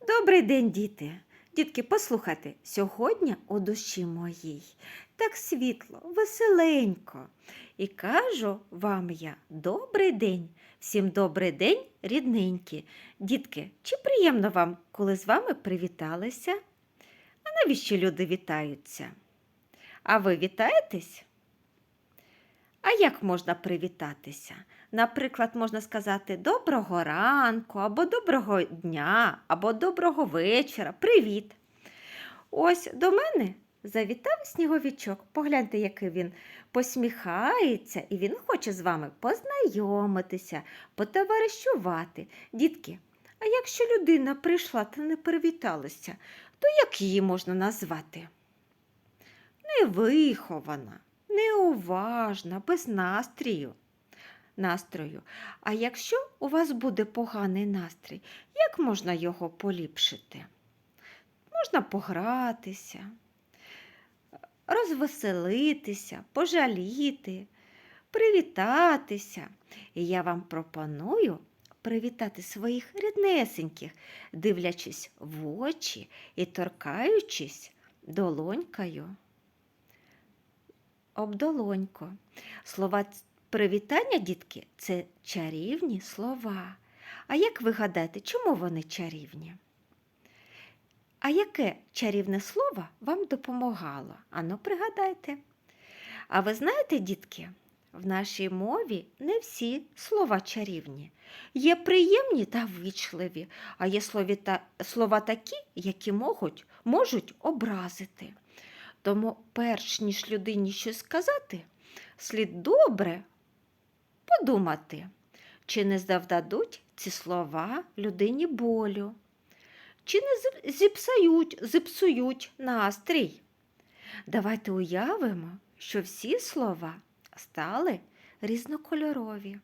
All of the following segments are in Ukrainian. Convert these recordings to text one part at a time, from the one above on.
Добрий день, діти! Дітки, послухайте, сьогодні у душі моїй так світло, веселенько. І кажу вам я добрий день, всім добрий день, рідненькі. Дітки, чи приємно вам, коли з вами привіталися? А навіщо люди вітаються? А ви вітаєтесь? А як можна привітатися? Наприклад, можна сказати доброго ранку, або доброго дня, або доброго вечора. Привіт! Ось до мене завітав сніговичок. Погляньте, який він посміхається, і він хоче з вами познайомитися, потоваришувати. Дітки, а якщо людина прийшла та не привіталася, то як її можна назвати? Невихована, неуважна, без настрію. Настрою. А якщо у вас буде поганий настрій, як можна його поліпшити? Можна погратися, розвеселитися, пожаліти, привітатися. І я вам пропоную привітати своїх ріднесеньких, дивлячись в очі і торкаючись долонькою. Об долоньку. Слова привітання, дітки, це чарівні слова. А як ви гадаєте, чому вони чарівні? А яке чарівне слово вам допомагало? Ану, пригадайте. А ви знаєте, дітки, в нашій мові не всі слова чарівні. Є приємні та ввічливі, а є слові та, слова такі, які можуть, можуть образити. Тому, перш ніж людині щось сказати, слід добре подумати, чи не завдадуть ці слова людині болю, чи не зіпсають, зіпсують настрій. Давайте уявимо, що всі слова стали різнокольорові.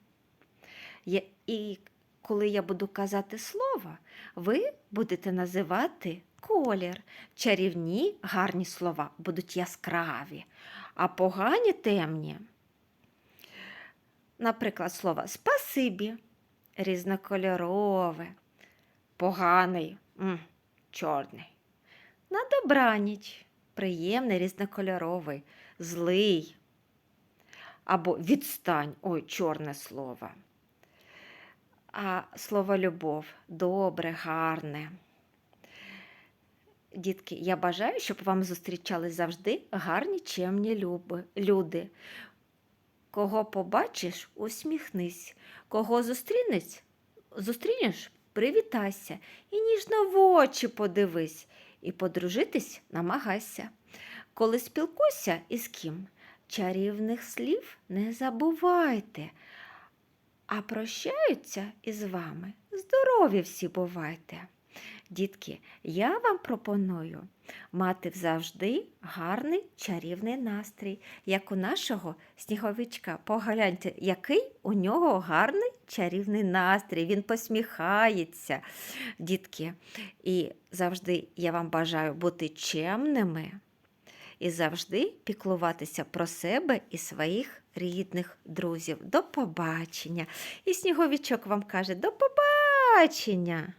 І коли я буду казати слово, ви будете називати колір. Чарівні гарні слова будуть яскраві, а погані темні. Наприклад, слово спасибі різнокольорове, поганий чорний. На добраніч приємний різнокольоровий, злий. Або відстань, ой, чорне слово. А слово любов добре, гарне. Дітки, я бажаю, щоб вам зустрічались завжди гарні, чемні люди. Кого побачиш, усміхнись, кого зустрінеш, зустрінеш, привітайся і ніжно в очі подивись, і подружитись намагайся. Коли спілкуйся із ким, чарівних слів не забувайте, а прощаються із вами. Здорові всі бувайте. Дітки, я вам пропоную мати завжди гарний чарівний настрій, як у нашого сніговичка. Погляньте, який у нього гарний чарівний настрій. Він посміхається, дітки. І завжди я вам бажаю бути чемними і завжди піклуватися про себе і своїх рідних друзів. До побачення! І сніговичок вам каже: до побачення!